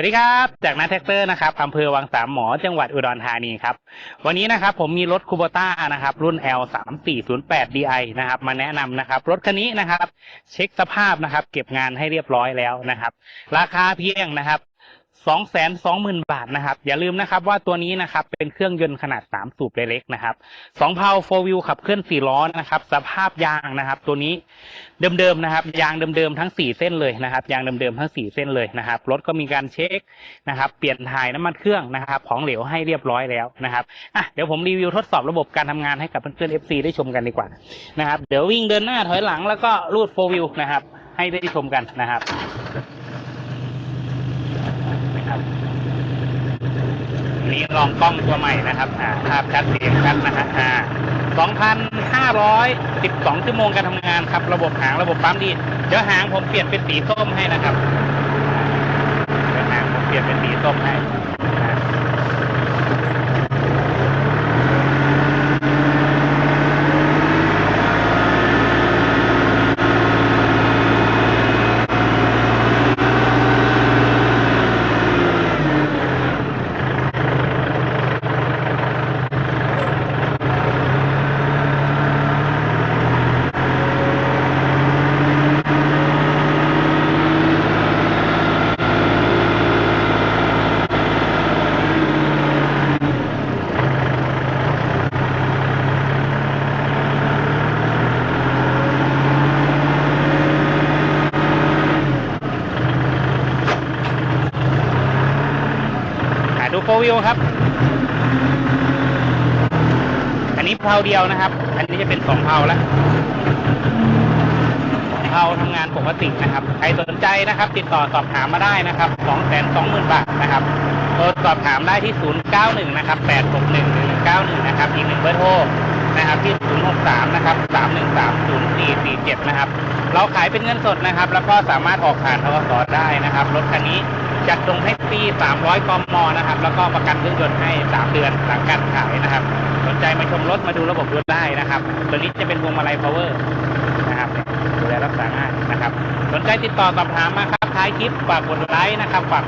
วัสดีครับ จากนาแท็กเตอร์นะครับอำเภอวังสามหมอจังหวัดอุดรธานีครับ วันนี้นะครับผมมีรถคูโบต้านะครับ รุ่น L 3 4 0 8 DI นะครับ มาแนะนำนะครับ รถคันนี้นะครับ เช็คสภาพนะครับ เก็บงานให้เรียบร้อยแล้วนะครับ ราคาเพียงนะครับ สองแสนสองหมื่นบาทนะครับ อย่าลืมนะครับว่าตัวนี้นะครับเป็นเครื่องยนต์ขนาดสามสูบเล็กๆนะครับสองเพาโฟวิวขับเคลื่อนสี่ล้อนะครับ สภาพยางนะครับ ตัวนี้เดิมๆนะครับ ยางเดิมๆทั้งสี่เส้นเลยนะครับ ยางเดิมๆทั้งสี่เส้นเลยนะครับรถก็มีการเช็คนะครับ เปลี่ยนถ่ายน้ำมันเครื่องนะครับ ของเหลวให้เรียบร้อยแล้วนะครับอะเดี๋ยวผมรีวิวทดสอบระบบการทำงานให้กับเพื่อนๆ FC ได้ชมกันดีกว่านะครับ เดี๋ยววิ่งเดินหน้าถอยหลังแล้วก็รูดโฟวิวนะครับ ให้ได้ชมกันนะครับ นี้ลองกล้องตัวใหม่นะครับอ่าภาพชัดเสียงชัดนะฮะอ่า2,512 ชั่วโมงการทำงานครับ ระบบหางระบบปั๊มดี เดี๋ยวหางผมเปลี่ยนเป็นสีส้มให้นะครับเดี๋ยวหางผมเปลี่ยนเป็นสีส้มให้ ดูโฟวิวครับ อันนี้เพลาเดียวนะครับ อันนี้จะเป็นสองเพลาแล้วเพลาทำงานปกตินะครับ ใครสนใจนะครับ ติดต่อสอบถามมาได้นะครับสองแสนสองหมื่นบาทนะครับโทรสอบถามได้ที่ศูนย์เก้าหนึ่งนะครับแปดหกหนึ่งหนึ่งเก้าหนึ่งนะครับอีกหนึ่งเบอร์โทรนะครับที่ศูนย์หกสามนะครับสามหนึ่งสามศูนย์สี่สี่เจ็ดนะครับ เราขายเป็นเงินสดนะครับ แล้วก็สามารถออกผ่านทกสได้นะครับ รถคันนี้ จัดส่งให้ฟรี 300 กม นะครับ แล้วก็ประกันเครื่องยนต์ให้ 3 เดือนหลังการขายนะครับ สนใจมาชมรถมาดูระบบรถได้นะครับ ตัวนี้จะเป็นพวงมาลัย power นะครับดูแลรักษาง่ายนะครับ สนใจติดต่อสอบถามมาครับ ท้ายคลิปฝากกดไลค์นะครับ ฝาก